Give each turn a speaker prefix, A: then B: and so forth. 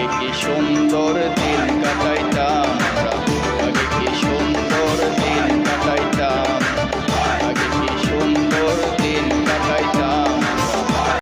A: সুন্দর সুন্দর